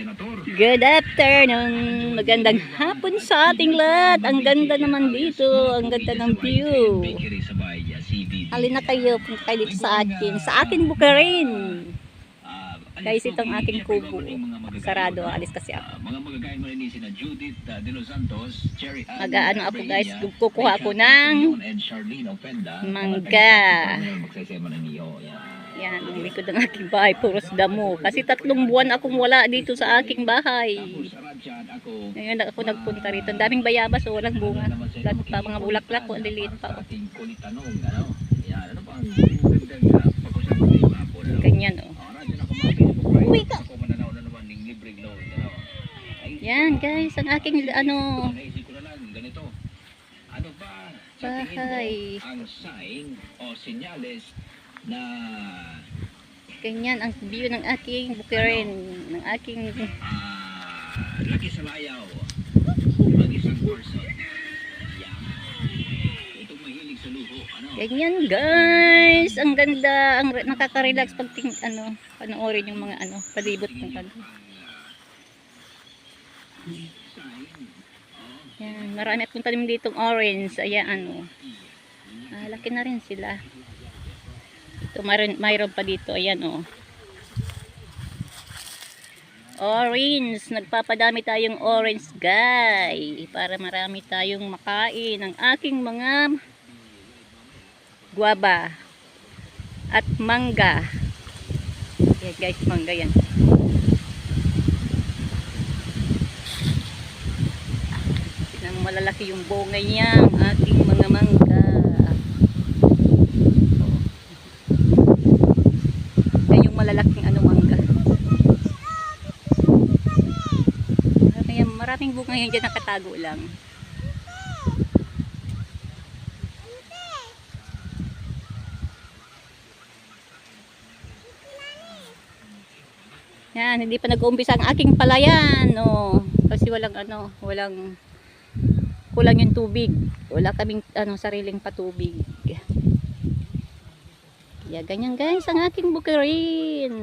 Good afternoon. Magandang hapon sa ating lahat. Ang ganda naman dito. Ang ganda ng view. Halina kayo. Punta kayo dito sa akin. Sa akin bukarin. Ah, Guys, itong aking kubo. Sarado. Alis kasi ako. Ah, ah, Mag-aano ako, guys. Kukuha ako ng Openda. mangga. Yan. Ang likod ng aking bahay. Puros damo. Kasi tatlong buwan akong wala dito sa aking bahay. Ngayon ako nagpunta rito. Ang daming bayabas. O walang bunga. Lalo pa mga bulaklak. Ang liliit pa. Ano? Ganyan o. Brian. Uy, ka! Yan guys. Ang aking ano. Bahay. ang sign o senyales na Ganyan ang view ng aking bukirin. Ng aking ah, laki sa layaw ang isang person? Yan. Itong mahilig sa luho, ano? Ganyan guys. Ang ganda. Ang re- nakaka-relax pag ting, ano, panoorin yung mga ano, palibot ng ano. Yan, marami akong tanim ditong orange. Ayan, ano. Ah, laki na rin sila. Ito, mayroon, mayroon pa dito. Ayan, oh. Orange. Nagpapadami tayong orange, guy. Para marami tayong makain ng aking mga guaba at mangga. Yan guys, mangga yan. Mo, malalaki yung bongay niya, ang aking mga mangga. Yan yung malalaking ano mangga. Kaya maraming bunga yan dyan nakatago lang. Yan, hindi pa nag-uumpisa ang aking palayan. No. Kasi walang ano, walang kulang yung tubig. Wala kaming ano, sariling patubig. Yeah, ganyan guys ang aking bukirin.